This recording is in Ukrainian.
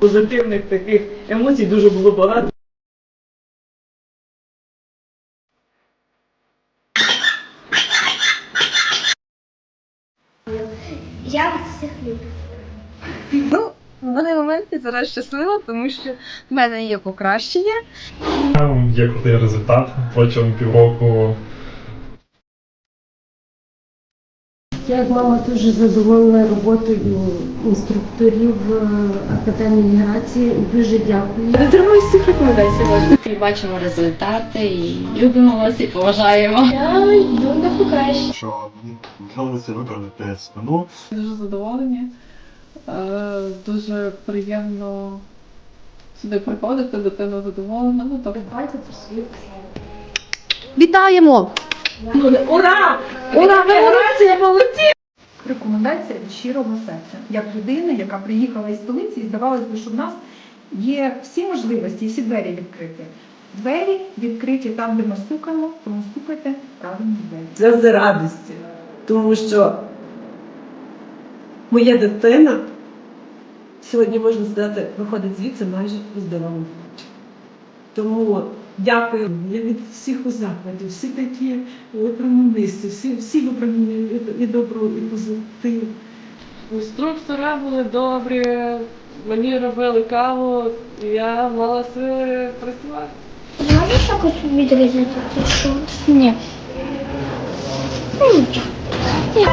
Позитивних таких емоцій дуже було багато. Я вас всіх люблю. Ну, в даний момент я зараз щаслива, тому що в мене є покращення. Є крутий результат протягом півроку. Я як мама дуже задоволена роботою інструкторів е, Академії міграції. Дуже дякую. Дотримуюсь всіх рекомендацій. І бачимо результати, і любимо вас і поважаємо. Я йду на покраще. що вдалося виправити спину. Дуже задоволені. Е, Дуже приємно сюди приходити, дитина задоволена. Ну, тобто, Вітаємо! Ура! Ура! Ви молодці, молодці! рекомендація від щирого серця, як людини, яка приїхала із столиці, і здавалося б, що в нас є всі можливості і всі двері відкриті. Двері відкриті там, де ми стукаємо, тому стукайте правильні двері. сльози радості, тому що моя дитина сьогодні, можна сказати, виходить звідси майже здоровим. Тому дякую. Я від всіх у захваті, всі такі промовисті, всі, всі випромінюють і, і добру, і позитив. Інструктори були добрі, мені робили каву, я мала сили працювати. Можеш якось відрізати ці шорти? Ні. Ну. Ні.